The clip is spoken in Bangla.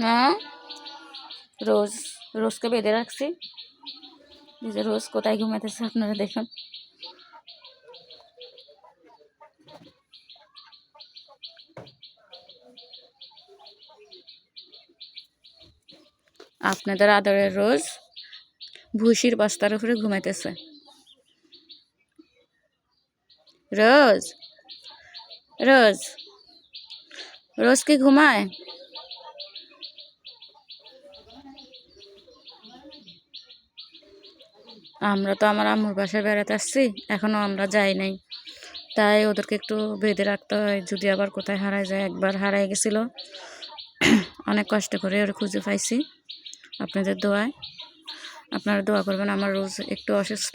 না রোজ, রোজকে বেঁধে রাখছি। যে রোজ কোথায় ঘুমাইতেছে আপনারা দেখুন। আপনাদের আদরের রোজ ভুসির বস্তার উপরে ঘুমাইতেছে। রোজ রোজ রোজ কি ঘুমায়? আমরা তো আমার আম্মুর বাসায় বেড়াতে আসছি এখনও আমরা যাই নাই। তাই ওদেরকে একটু বেঁধে রাখতে হয়, যদি আবার কোথায় হারায় যায়, একবার হারাই গেছিল। অনেক কষ্ট করে ওরা খুঁজে পাইছি, আপনাদের দোয়ায়। আপনারা দোয়া করবেন, আমার রোজ একটু অসুস্থ।